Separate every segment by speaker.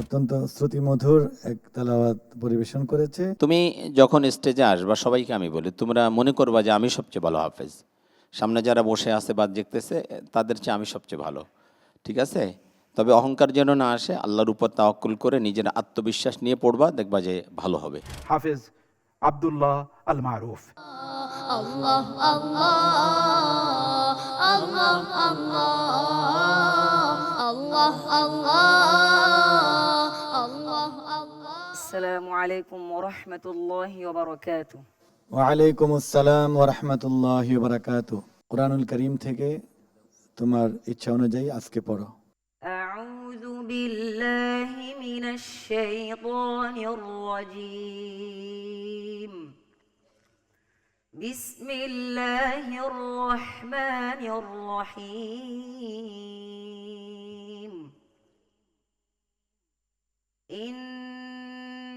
Speaker 1: অত্যন্ত শ্রুতিমধুর এক তেলাওয়াত পরিবেশন করেছে।
Speaker 2: তুমি যখন স্টেজে আসবা সবাইকে আমি বলি তোমরা মনে করবা যে আমি সবচেয়ে ভালো হাফেজ। সামনে যারা বসে আছে বা দেখতেছে তাদের চেয়ে আমি সবচেয়ে ভালো। ঠিক আছে? তবে অহংকার যেন না আসে আল্লাহর উপর তাওয়াক্কুল করে নিজের আত্মবিশ্বাস নিয়ে পড়বা দেখবা যে ভালো হবে।
Speaker 3: হাফেজ আব্দুল্লাহ আল মারুফ
Speaker 4: Allah, Allah, Allah, Allah.
Speaker 5: السلام عليكم ورحمة الله وبركاته
Speaker 1: ওয়ালাইকুম আসসালাম ওরহমতুল্লাহ বারাকাত কোরআনুল করিম থেকে তোমার ইচ্ছা অনুযায়ী আজকে পড়ো
Speaker 5: أعوذ بالله من الشيطان الرجيم بسم الله الرحمن الرحيم إن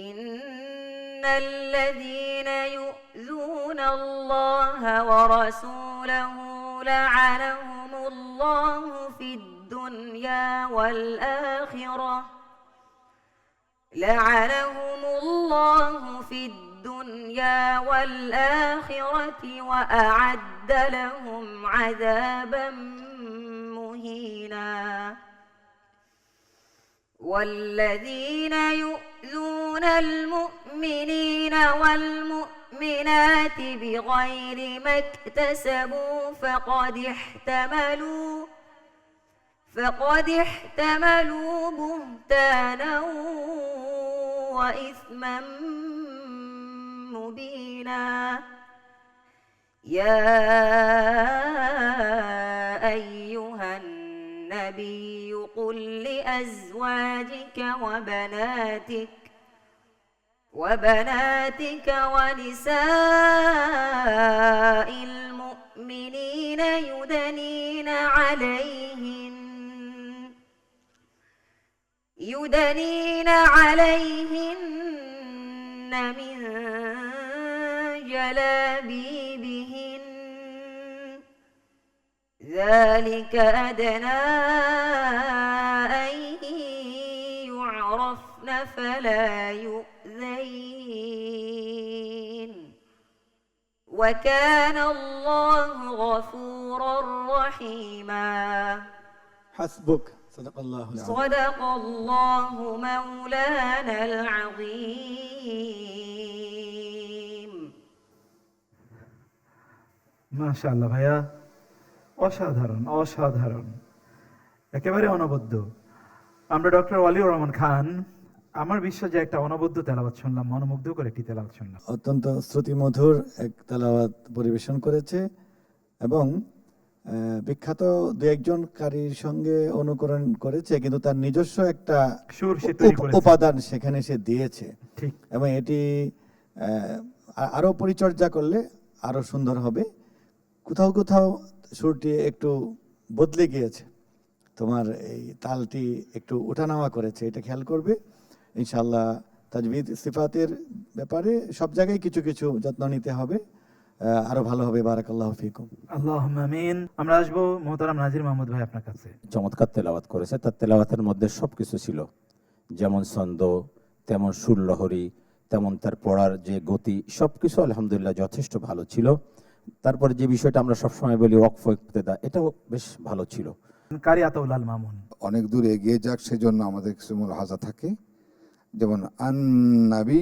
Speaker 5: إن الذين يؤذون الله ورسوله لعنهم الله في الدنيا والآخرة لعنهم الله في الدنيا والآخرة وأعد لهم عذابا مهينا والذين يؤذون المؤمنين والمؤمنات بغير ما اكتسبوا فقد احتملوا فقد احتملوا بهتانا وإثما مبينا. يا أيها النبي قل لأزواجك وبناتك وبناتك ونساء المؤمنين يدنين عليهن يدنين عليهن من جلابيبهن ذلك أدنى أن يعرفن فلا يؤذين. وكان الله غفورا رحيما.
Speaker 1: حسبك. صدق الله العظيم.
Speaker 5: صدق الله مولانا العظيم.
Speaker 3: ما شاء الله يا অসাধারণ অসাধারণ। একেবারে অনবদ্য। আমরা ডক্টর ওয়ালিউর রহমান খান আমার বিশ্বাস যে একটা অনবদ্য তেলাওয়াত শুনলাম মনোমুগ্ধ করে একটি তেলাওয়াত শুনলাম।
Speaker 1: অত্যন্ত শ্রুতিমধুর এক তেলাওয়াত পরিবেশন করেছে এবং বিখ্যাত দু একজন কারীর সঙ্গে অনুকরণ করেছে কিন্তু তার নিজস্ব একটা। উপাদান সেখানে সে দিয়েছে।
Speaker 3: ঠিক।
Speaker 1: এবং এটি আহ, আরও পরিচর্যা করলে আরও সুন্দর হবে। কোথাও কোথাও সুরটি একটু বদলে গিয়েছে। তোমার এই তালটি একটু ওঠানামা করেছে এটা খেয়াল করবে। ইনশাল্লাহ তাজবিদ সিফাতের ব্যাপারে সব জায়গায় কিছু কিছু যত্ন নিতে হবে। আরও ভালো হবে বারাকাল্লাহ ফিকুম।
Speaker 3: আল্লাহ আমিন। আমরা আসব মোহতারাম নাজির মাহমুদ ভাই আপনার কাছে।
Speaker 2: চমৎকার তেলাওয়াত করেছে। তার তেলাওয়াতের মধ্যে সব কিছু ছিল। যেমন ছন্দ তেমন সুরলহরী তেমন তার পড়ার যে গতি সব কিছু আলহামদুলিল্লাহ যথেষ্ট ভালো ছিল। তারপরে যে বিষয়টা আমরা সবসময় বলি ওয়াকফ ইক্তেদা এটাও বেশ ভালো ছিল।
Speaker 3: কারি আতাউল আল মামুন।
Speaker 6: অনেক দূর এগিয়ে যাক সেজন্য আমাদের কিছু মূল হাজা থাকে। যেমন আন্নাবি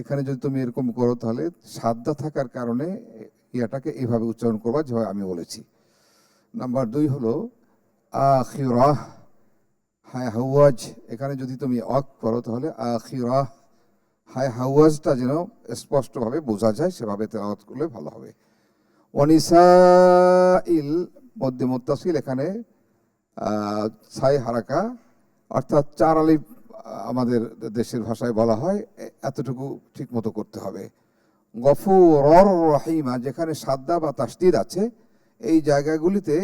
Speaker 6: এখানে যদি তুমি এরকম করো তাহলে সাদ্দা থাকার কারণে ইয়াটাকে এইভাবে উচ্চারণ করবা যেভাবে আমি বলেছি। নাম্বার দুই হলো আখিরাহ হায় হাওয়াজ এখানে যদি তুমি অক করো তাহলে আখিরাহ হায় হাওয়াজটা যেন স্পষ্টভাবে বোঝা যায় সেভাবে তেলাওয়াত করলে ভালো হবে। অনিসাইল মধ্যে মুত্তাসিল এখানে ছাই হারাকা অর্থাৎ চার আলিফ আহ, আমাদের দেশের ভাষায় বলা হয় এ- এতটুকু ঠিক মতো করতে হবে। গফুর রহিমা যেখানে সাদ্দা বা তাসদিদ আছে এই জায়গাগুলিতে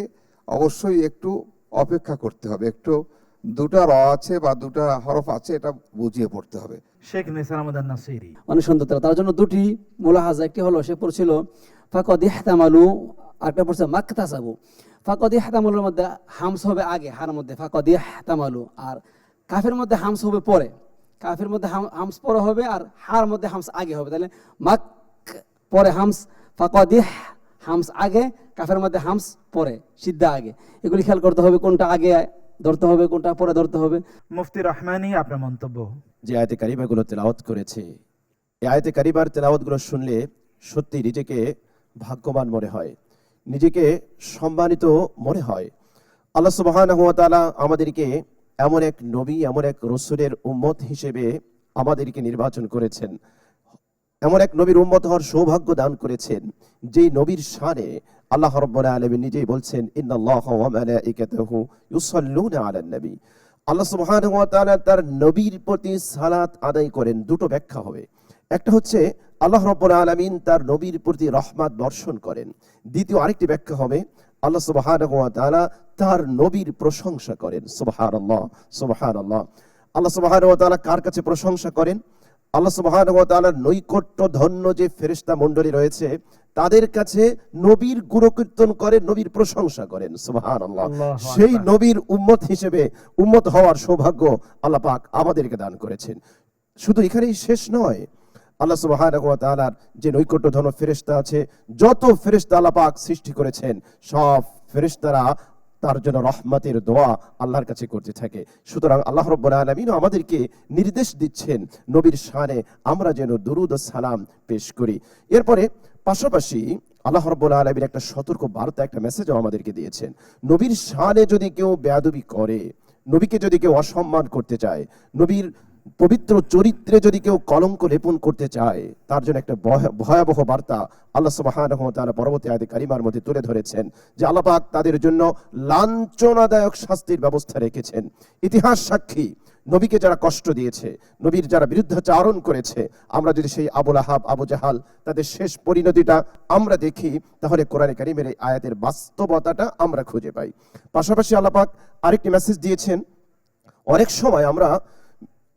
Speaker 6: অবশ্যই একটু অপেক্ষা করতে হবে। একটু দুটা র আছে বা দুটা হরফ আছে এটা বুঝিয়ে পড়তে হবে।
Speaker 3: শেখ নিসার আহমদ নাসিরি।
Speaker 7: অনেক সুন্দর তার জন্য দুটি মোলাহাজা একটি হলো সে পড়ছিল ফাকদ ইহতামালু আরেকটা পড়ছে মাকতাসাবু। ফাকদ ইহতামালুর মধ্যে হামস হবে আগে হার মধ্যে। ফাকদ ইহতামালু আর কাফের মধ্যে হামস হবে পরে। কাফের মধ্যে হাম- হামস পরে হবে আর হার মধ্যে হামস আগে হবে। তাহলে মাক পরে হামস ফাকদ ইহ হামস আগে কাফের মধ্যে হামস পরে সিদ্ধা আগে। এগুলি খেয়াল করতে হবে কোনটা আগে ধরতে হবে কোনটা পরে ধরতে হবে।
Speaker 3: মুফতি রহমানি আপনার মন্তব্য।
Speaker 8: যে আয়তে কারিমাগুলো তেলাওয়াত করেছে এই আয়তে কারিমার তেলাওয়াতগুলো শুনলে সত্যি নিজেকে ভাগ্যবান মনে হয়। নিজেকে সম্মানিত মনে হয়। আল্লাহ সুবহানাহু ওয়া আমাদেরকে এমন এক নবী, এমন এক রসুলের উম্মত হিসেবে আমাদেরকে নির্বাচন করেছেন। এমন এক নবীর উম্মত হওয়ার সৌভাগ্য দান করেছেন। যেই নবীর শানে আল্লাহ রাব্বুল আলামিন নিজেই বলছেন নবী। আল্লাহ তাআলা তার নবীর প্রতি সালাত আদায় করেন। দুটো ব্যাখ্যা হবে। একটা হচ্ছে আল্লাহ রাব্বুল আলামিন তার নবীর প্রতি রহমত বর্ষণ করেন। দ্বিতীয় আরেকটি ব্যাখ্যা হবে আল্লাহ সুবহানাহু ওয়া তার নবীর প্রশংসা করেন। সুবহানাল্লাহ সুবহানাল্লাহ। আল্লাহ সুবহানাহু ওয়া তাআলা কার কাছে প্রশংসা করেন? আল্লাহ সুবহানাহু ওয়া তাআলার নৈকট্য ধন্য যে ফেরেশতা মণ্ডলী রয়েছে তাদের কাছে নবীর গুণকীর্তন করেন নবীর প্রশংসা করেন। সুবহানাল্লাহ।
Speaker 3: আল্লাহু
Speaker 8: সেই নবীর উম্মত হিসেবে উম্মত হওয়ার সৌভাগ্য আল্লাহ পাক আমাদেরকে দান করেছেন। শুধু এখানেই শেষ নয় আল্লাহ ওয়া যে নৈকট্য ধন ফেরেশতা আছে, যত ফেরেশতা আল্লাহ পাক সৃষ্টি করেছেন, সব ফেরেশতারা তার জন্য রহমতের দোয়া আল্লাহর কাছে করতে থাকে। সুতরাং আল্লাহ রব্বুল আলামিন আমাদেরকে নির্দেশ দিচ্ছেন, নবীর শানে আমরা যেন দুরুদ সালাম পেশ করি। এরপরে পাশাপাশি আল্লাহ রব্বুল আলমীর একটা সতর্ক বার্তা, একটা মেসেজও আমাদেরকে দিয়েছেন। নবীর শানে যদি কেউ বেয়াদবি করে, নবীকে যদি কেউ অসম্মান করতে চায়, নবীর পবিত্র চরিত্রে যদি কেউ কলঙ্ক লেপন করতে চায়, তার জন্য একটা ভয়াবহ বার্তা আল্লাহ ওয়া তাআলা পরবর্তী আয়াতে কারিমার মধ্যে তুলে ধরেছেন যে আল্লাহ পাক তাদের জন্য লাঞ্ছনাদায়ক শাস্তির ব্যবস্থা রেখেছেন। ইতিহাস সাক্ষী, নবীকে যারা কষ্ট দিয়েছে, নবীর যারা বিরুদ্ধাচারণ করেছে, আমরা যদি সেই আবুল আহাব আবু জাহাল, তাদের শেষ পরিণতিটা আমরা দেখি, তাহলে কোরআনে কারিমের এই আয়াতের বাস্তবতাটা আমরা খুঁজে পাই। পাশাপাশি আল্লাপাক আরেকটি মেসেজ দিয়েছেন, অনেক সময় আমরা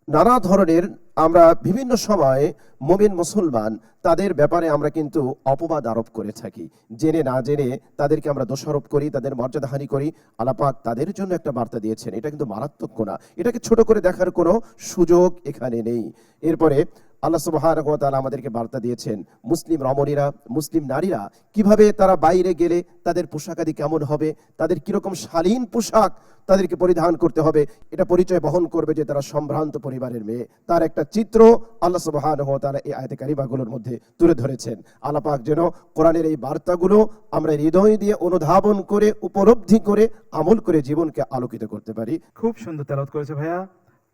Speaker 8: নানা ধরনের আমরা বিভিন্ন সময়ে মোমিন মুসলমান, তাদের ব্যাপারে আমরা কিন্তু অপবাদ আরোপ করে থাকি। জেনে না জেনে তাদেরকে আমরা দোষারোপ করি, তাদের মর্যাদাহানি করি, আলাপাক তাদের জন্য একটা বার্তা দিয়েছেন। এটা কিন্তু মারাত্মক না এটাকে ছোট করে দেখার কোনো সুযোগ এখানে নেই। এরপরে আল্লাহ সুবহানাহু ওয়া আমাদেরকে বার্তা দিয়েছেন, মুসলিম রমণীরা, মুসলিম নারীরা, কীভাবে তারা বাইরে গেলে তাদের পোশাক আদি কেমন হবে, তাদের কীরকম শালীন পোশাক তাদেরকে পরিধান করতে হবে, এটা পরিচয় বহন করবে যে তারা সম্ভ্রান্ত পরিবারের মেয়ে। তার একটা চিত্র আল্লাহ সুবহানাহু ওয়া তাআলা এই আয়াতে কারিমাগুলোর মধ্যে তুলে ধরেছেন। আল্লাহ পাক যেন কোরআনের এই বার্তাগুলো আমরা হৃদয় দিয়ে অনুধাবন করে, উপলব্ধি করে, আমল করে জীবনকে আলোকিত করতে পারি।
Speaker 3: খুব সুন্দর তেলাওয়াত করেছে ভাইয়া।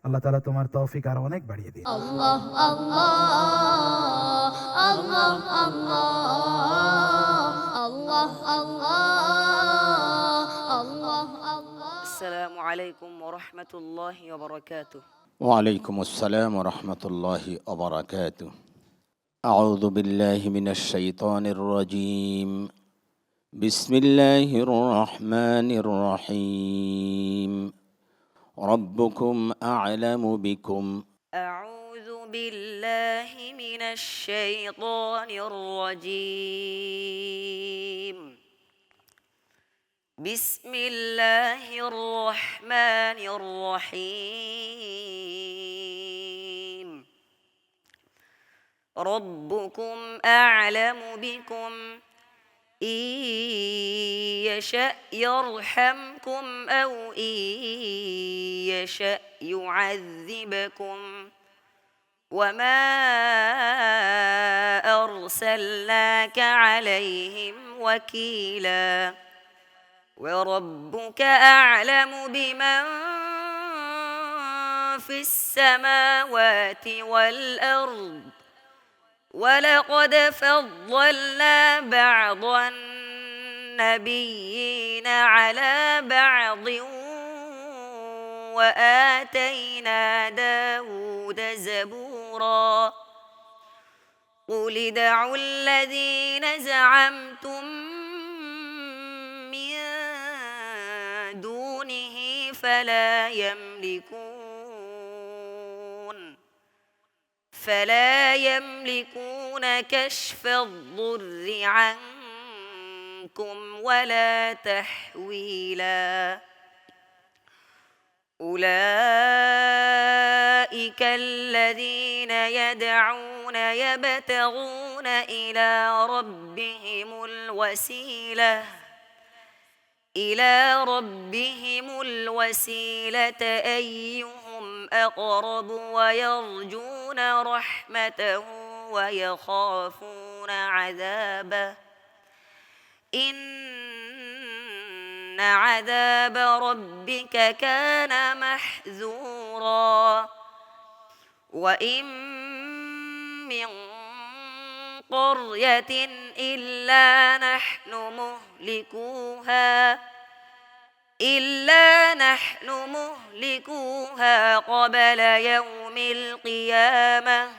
Speaker 3: আল্লাহ তালা তোমার তৌফিক আরো অনেক বাড়িয়ে দিন
Speaker 4: আল্লাহ আল্লাহ আল্লাহ
Speaker 5: আল্লাহ আল্লাহ আসসালামু আলাইকুম ওরহমতুল্লাহি
Speaker 2: ওবরাকাতু ওয়ালাইকুম আসসালাম ওরহমতুল্লাহি ওবরাকাতু أعوذ بالله من الشيطان الرجيم بسم الله الرحمن الرحيم ربكم أعلم بكم.
Speaker 5: أعوذ بالله من الشيطان الرجيم. بسم الله الرحمن الرحيم. ربكم أعلم بكم. إن يشأ يرحمكم أو إن يشأ يعذبكم وما أرسلناك عليهم وكيلا وربك أعلم بمن في السماوات والأرض ولقد فضلنا بعض النبيين على بعض وآتينا داود زبورا. قل ادعوا الذين زعمتم من دونه فلا يملكون فلا يملكون كشف الضر عنكم ولا تحويلا. أولئك الذين يدعون يبتغون إلى ربهم الوسيلة. إلى ربهم الوسيلة أيهم أقرب ويرجون رحمته ويخافون عذابه. إن عذاب ربك كان محذورا. وإن من قرية إلا نحن مهلكوها إلا نحن مهلكوها قبل يوم القيامة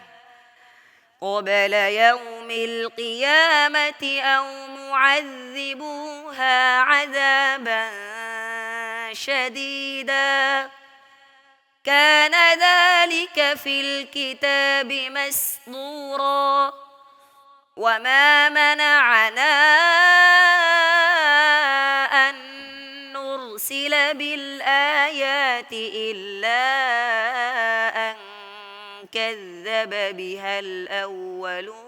Speaker 5: قبل يوم القيامة أو معذبوها عذابا شديدا. كان ذلك في الكتاب مسطورا. وما منعنا أن نرسل بالآيات إلا أن كذب بها الأولون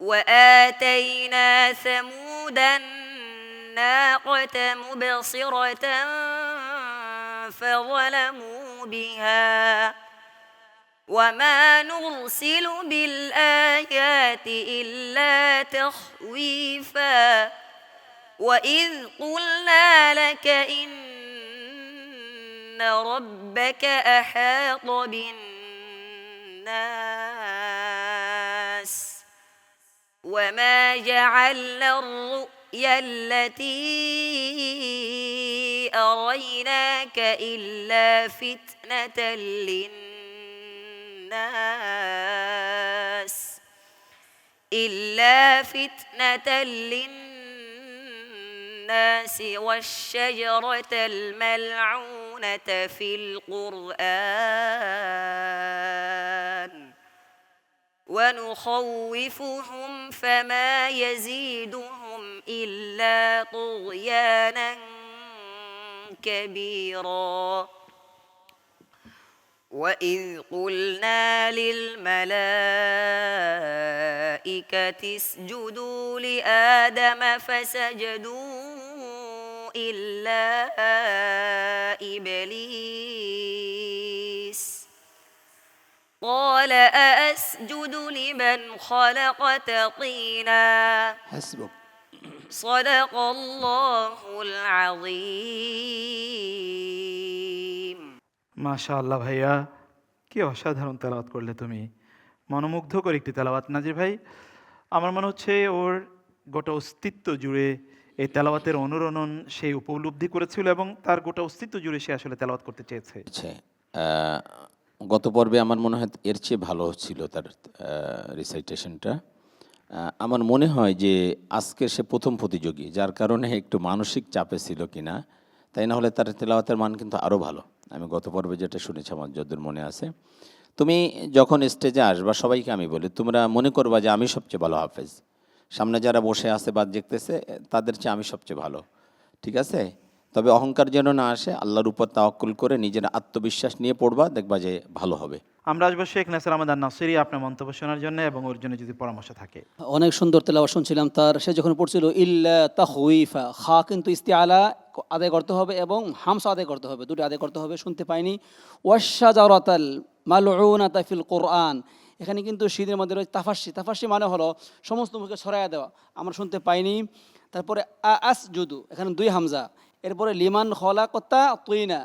Speaker 5: وآتينا ثمود الناقة مبصرة فظلموا بها وما نرسل بالآيات إلا تخويفا وإذ قلنا لك إن ربك أحاط بالناس وما جعلنا الرؤيا التي أريناك إلا فتنة للناس إلا فتنة للناس والشجرة الملعونة في القرآن ونخوفهم فما يزيدهم إلا طغيانا كبيرا وإذ قلنا للملائكة اسجدوا لآدم فسجدوا إلا إبليس قال أأسجد لمن خلقت طينا
Speaker 2: حسبك.
Speaker 5: صدق الله العظيم
Speaker 3: মাশাআল্লাহ ভাইয়া, কি অসাধারণ তেলাওয়াত করলে তুমি। মনোমুগ্ধকর একটি তেলাওয়াত, নাজির ভাই। আমার মনে হচ্ছে ওর গোটা অস্তিত্ব জুড়ে এই তেলাওয়াতের অনুরণন সে উপলব্ধি করেছিল এবং তার গোটা অস্তিত্ব জুড়ে সে আসলে তেলাওয়াত করতে চেয়েছে।
Speaker 2: হচ্ছে গত পর্বে আমার মনে হয় এর চেয়ে ভালো ছিল তার রিসাইটেশনটা আমার মনে হয় যে আজকে সে প্রথম প্রতিযোগী, যার কারণে একটু মানসিক চাপে ছিল কিনা, তাই না হলে তার তেলাওয়াতের মান কিন্তু আরও ভালো। আমি গত পর্বে যেটা শুনেছি, আমার যদ্দূর মনে আছে। তুমি যখন স্টেজে আসবা, সবাইকে আমি বলি, তোমরা মনে করবা যে আমি সবচেয়ে ভালো হাফেজ। সামনে যারা বসে আছে বা দেখতেছে, তাদের চেয়ে আমি সবচেয়ে ভালো। ঠিক আছে? তবে অহংকার যেন না আসে, আল্লাহর উপর তাওয়াক্কুল করে নিজের আত্মবিশ্বাস নিয়ে পড়বা, দেখবা যে ভালো হবে।
Speaker 3: আমরা আসব শেখ নাসির আহমদ নাসিরি আপনার মন্তব্য শোনার জন্য এবং ওর জন্য যদি পরামর্শ থাকে।
Speaker 7: অনেক সুন্দর তেলাওয়াত শুনছিলাম, তার সে যখন পড়ছিল, ইল্লা তাহুইফা খা কিন্তু ইস্তিআলা আদায় করতে হবে এবং হামসা আদায় করতে হবে, দুটো আদায় করতে হবে, শুনতে পাইনি। ওয়াশাজারাতাল মালউনাতা ফিল কোরআন। এখানে কিন্তু শীতের মধ্যে রয়েছে তাফাসি তাফাসি মানে হলো সমস্ত মুখে ছড়াইয়া দেওয়া, আমরা শুনতে পাইনি। তারপরে আস জুদু এখানে দুই হামজা। এরপরে লিমান খলা কত্তা তুইনা।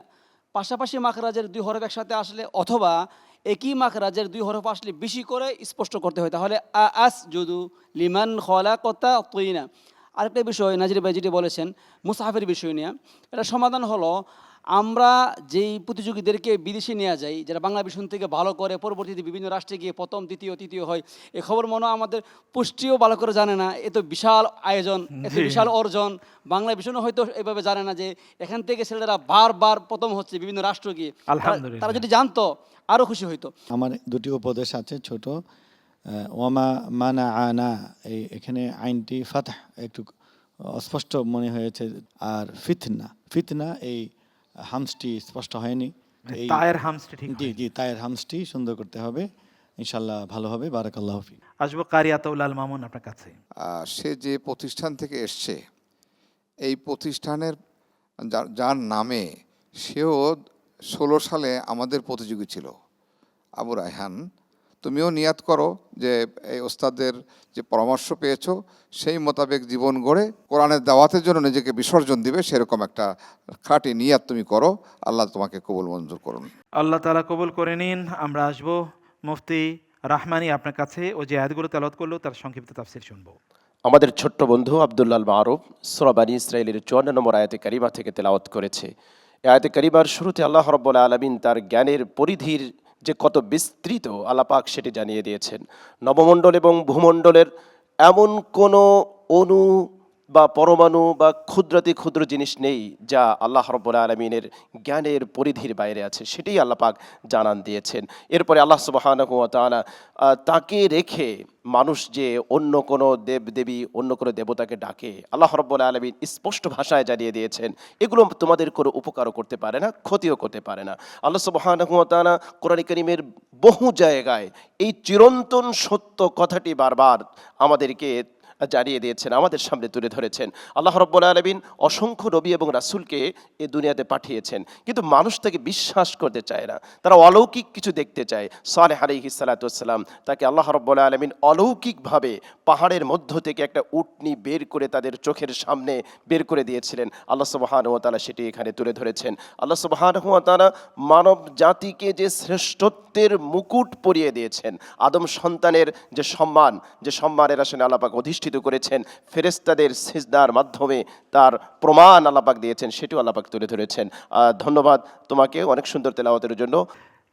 Speaker 7: পাশাপাশি মাখরাজের দুই হরফ একসাথে আসলে অথবা একই মাখ মাখরাজের দুই হরফ আসলে বেশি করে স্পষ্ট করতে হয়। তাহলে আ, আস, যদু, লিমান, খলা, কতা তুইনা আরেকটা বিষয় নাজির ভাই যেটি বলেছেন মুসাহাফের বিষয় নিয়ে। এটা সমাধান হলো আমরা যেই প্রতিযোগীদেরকে বিদেশে নেওয়া যাই যারা বাংলা ভীষণ থেকে ভালো করে পরবর্তীতে বিভিন্ন রাষ্ট্রে গিয়ে প্রথম দ্বিতীয় তৃতীয় হয় এ খবর মনে আমাদের পুষ্টিও ভালো করে জানে না। এত বিশাল আয়োজন এত বিশাল অর্জন। বাংলা ভীষণও হয়তো এভাবে জানে না যে এখান থেকে ছেলেরা বারবার প্রথম হচ্ছে বিভিন্ন রাষ্ট্র গিয়ে। তারা- যদি জানতো আরও খুশি হইতো।
Speaker 1: আমার দুটি উপদেশ আছে ছোট। ওয়ামা মানা আনা এই এখানে আইনটি ফাতাহ একটু অস্পষ্ট মনে হয়েছে আর ফিতনা। ফিতনা এই হামসটি স্পষ্ট হয়নি। এই
Speaker 3: তায়ের হামসটি ঠিক
Speaker 1: জি জি তায়ের হামসটি সুন্দর করতে হবে। ইনশাল্লাহ ভালো হবে। বারাকাল্লাহ হাফি
Speaker 3: আসব কারিয়াতাউলাল মামুন আপনার কাছে।
Speaker 6: সে যে প্রতিষ্ঠান থেকে এসছে এই প্রতিষ্ঠানের যার- যার নামে সেও ষোলো সালে আমাদের প্রতিযোগী ছিল। আবু রায়হান। তুমিও নিয়াত করো যে এই ওস্তাদের যে পরামর্শ পেয়েছ সেই মোতাবেক জীবন গড়ে কোরআনের দাওয়াতের জন্য নিজেকে বিসর্জন দিবে সেরকম একটা খাঁটি নিয়াত তুমি করো। আল্লাহ তোমাকে কবুল মঞ্জুর করুন।
Speaker 3: আল্লাহ তালা কবুল করে নিন। আমরা আসব। মুফতি রাহমানি আপনার কাছে ও যে আয়াতগুলো তেলাওয়াত করল তার সংক্ষিপ্ত তাফসির শুনব।
Speaker 8: আমাদের ছোট্ট বন্ধু আবদুল্লাল মারুফ সোরাবানি ইসরায়েলের চুয়ান্ন নম্বর আয়াতে কারিমা থেকে তেলাওয়াত করেছে। এই আয়াতে কারিমার শুরুতে আল্লাহ রব্বুল আলমিন তার জ্ঞানের পরিধির যে কত বিস্তৃত আলাপাক সেটি জানিয়ে দিয়েছেন। নবমণ্ডল এবং ভূমণ্ডলের এমন কোনো অণু বা পরমাণু বা ক্ষুদ্রাতি ক্ষুদ্র জিনিস নেই যা আল্লাহ রব্বুল আলমিনের জ্ঞানের পরিধির বাইরে আছে, সেটাই আল্লাহ পাক জানান দিয়েছেন। এরপরে আল্লাহ সুবাহানহু তাআলা তাকে রেখে মানুষ যে অন্য কোনো দেব দেবী, অন্য কোনো দেবতাকে ডাকে, আল্লাহ রব্বুল আলমিন স্পষ্ট ভাষায় জানিয়ে দিয়েছেন, এগুলো তোমাদের কোনো উপকারও করতে পারে না, ক্ষতিও করতে পারে না। আল্লাহ সুবাহানহু তাআলা কোরআন করিমের বহু জায়গায় এই চিরন্তন সত্য কথাটি বারবার আমাদেরকে জানিয়ে দিয়েছেন, আমাদের সামনে তুলে ধরেছেন। আল্লাহ রব্বুল আলমিন অসংখ্য নবী এবং রাসূলকে এ দুনিয়াতে পাঠিয়েছেন। কিন্তু মানুষ তাকে বিশ্বাস করতে চায় না। তারা অলৌকিক কিছু দেখতে চায়। সালেহ আলিহি সালাতাম তাকে আল্লাহ রব্বুল আলমিন অলৌকিকভাবে পাহাড়ের মধ্য থেকে একটা উটনি বের করে তাদের চোখের সামনে বের করে দিয়েছিলেন। আল্লাহ সুবাহান তালা সেটি এখানে তুলে ধরেছেন। আল্লাহ সুবাহান তালা মানব জাতিকে যে শ্রেষ্ঠত্বের মুকুট পরিয়ে দিয়েছেন। আদম সন্তানের যে সম্মান, যে সম্মানের আসনে আল্লাপাক অধিষ্ঠিত প্রতিষ্ঠিত করেছেন। ফেরেস্তাদের সিজদার মাধ্যমে তার প্রমাণ আল্লাপাক দিয়েছেন সেটিও আল্লাপাক তুলে ধরেছেন। ধন্যবাদ তোমাকে অনেক সুন্দর তেলাওয়াতের জন্য।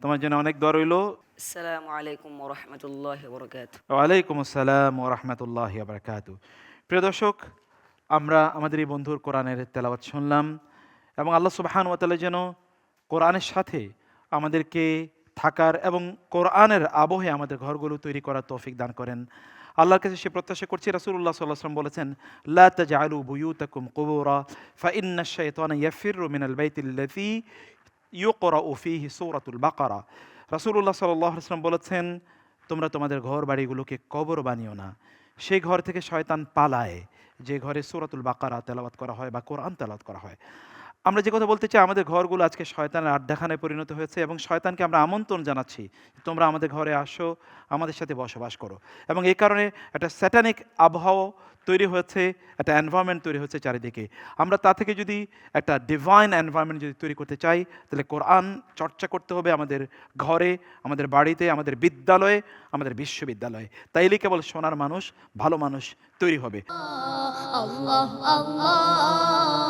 Speaker 3: তোমার জন্য অনেক দর রইল। আসসালামু আলাইকুম আসসালাম প্রিয় দর্শক আমরা আমাদের এই বন্ধুর কোরআনের তেলাওয়াত শুনলাম এবং আল্লাহ সুবাহান ওয়াতালা যেন কোরআনের সাথে আমাদেরকে থাকার এবং কোরআনের আবহে আমাদের ঘরগুলো তৈরি করার তৌফিক দান করেন। আল্লাহর কাছে সে প্রত্যাশা করছি রাসূলুল্লাহ সাল্লাহ সাল্লাম বলেছেন, লা তাজআলু বুয়ুতাকুম কুবুরা, ফাইন্না ইয়াফিররু মিনাল বাইতিল্লাযী ইউকরাউ ফীহি সূরাতুল বাকারা। রাসূলুল্লাহ সাল্লাল্লাহু আলাইহি বলেছেন, তোমরা তোমাদের ঘর বাড়িগুলোকে কবর বানিও না। সেই ঘর থেকে শয়তান পালায়, যে ঘরে সূরাতুল বাকারা তেলাওয়াত করা হয় বা কোরআন তেলাওয়াত করা হয়। আমরা যে কথা বলতে চাই, আমাদের ঘরগুলো আজকে শয়তানের আড্ডাখানায় পরিণত হয়েছে এবং শয়তানকে আমরা আমন্ত্রণ জানাচ্ছি তোমরা আমাদের ঘরে আসো, আমাদের সাথে বসবাস করো। এবং এই কারণে একটা স্যাটানিক আবহাওয়া তৈরি হয়েছে, একটা এনভায়রনমেন্ট তৈরি হচ্ছে চারিদিকে। আমরা তা থেকে যদি একটা ডিভাইন এনভায়রনমেন্ট যদি তৈরি করতে চাই, তাহলে কোরআন চর্চা করতে হবে আমাদের ঘরে, আমাদের বাড়িতে, আমাদের বিদ্যালয়ে, আমাদের বিশ্ববিদ্যালয়ে। তাইলে কেবল সোনার মানুষ, ভালো মানুষ তৈরি হবে।
Speaker 4: Allah Allah